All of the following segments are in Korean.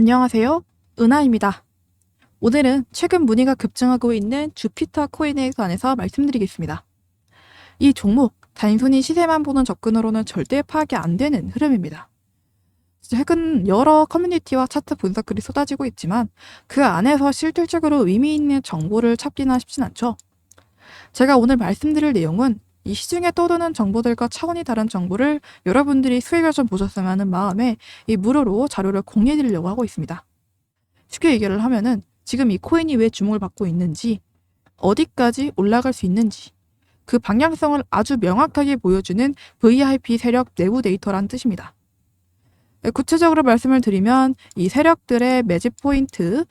안녕하세요. 은하입니다. 오늘은 최근 문의가 급증하고 있는 주피터 코인에 관해서 말씀드리겠습니다. 이 종목, 단순히 시세만 보는 접근으로는 절대 파악이 안 되는 흐름입니다. 최근 여러 커뮤니티와 차트 분석글이 쏟아지고 있지만 그 안에서 실질적으로 의미 있는 정보를 찾기나 쉽진 않죠. 제가 오늘 말씀드릴 내용은 이 시중에 떠도는 정보들과 차원이 다른 정보를 여러분들이 수익을 좀 보셨으면 하는 마음에 이 무료로 자료를 공유해 드리려고 하고 있습니다. 쉽게 얘기를 하면은 지금 이 코인이 왜 주목을 받고 있는지, 어디까지 올라갈 수 있는지, 그 방향성을 아주 명확하게 보여주는 VIP 세력 내부 데이터란 뜻입니다. 네, 구체적으로 말씀을 드리면 이 세력들의 매집 포인트,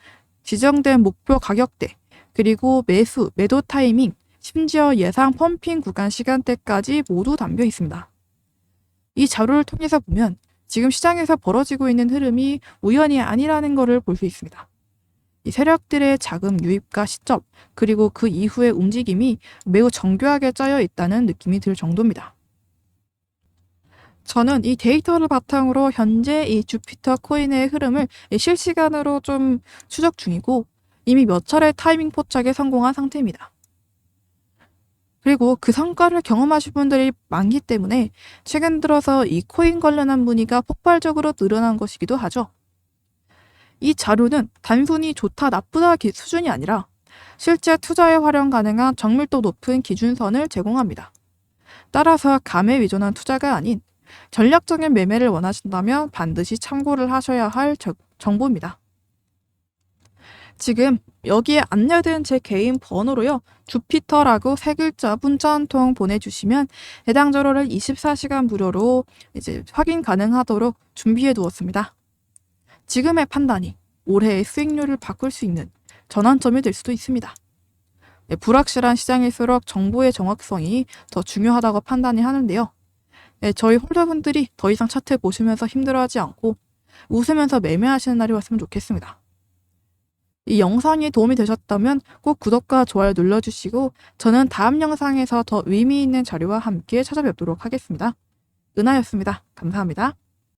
지정된 목표 가격대, 그리고 매수, 매도 타이밍, 심지어 예상 펌핑 구간 시간대까지 모두 담겨 있습니다. 이 자료를 통해서 보면 지금 시장에서 벌어지고 있는 흐름이 우연이 아니라는 것을 볼 수 있습니다. 이 세력들의 자금 유입과 시점, 그리고 그 이후의 움직임이 매우 정교하게 짜여 있다는 느낌이 들 정도입니다. 저는 이 데이터를 바탕으로 현재 이 주피터 코인의 흐름을 실시간으로 좀 추적 중이고 이미 몇 차례 타이밍 포착에 성공한 상태입니다. 그리고 그 성과를 경험하신 분들이 많기 때문에 최근 들어서 이 코인 관련한 문의가 폭발적으로 늘어난 것이기도 하죠. 이 자료는 단순히 좋다 나쁘다 기- 수준이 아니라 실제 투자에 활용 가능한 정밀도 높은 기준선을 제공합니다. 따라서 감에 의존한 투자가 아닌 전략적인 매매를 원하신다면 반드시 참고를 하셔야 할 저- 정보입니다. 지금 여기에 안내된 제 개인 번호로요. 주피터라고 세 글자 문자 한 통 보내주시면 해당 자료를 24시간 무료로 이제 확인 가능하도록 준비해 두었습니다. 지금의 판단이 올해의 수익률을 바꿀 수 있는 전환점이 될 수도 있습니다. 네, 불확실한 시장일수록 정보의 정확성이 더 중요하다고 판단이 하는데요. 네, 저희 홀더분들이 더 이상 차트 보시면서 힘들어하지 않고 웃으면서 매매하시는 날이 왔으면 좋겠습니다. 이 영상이 도움이 되셨다면 꼭 구독과 좋아요 눌러주시고 저는 다음 영상에서 더 의미 있는 자료와 함께 찾아뵙도록 하겠습니다. 은하였습니다. 감사합니다.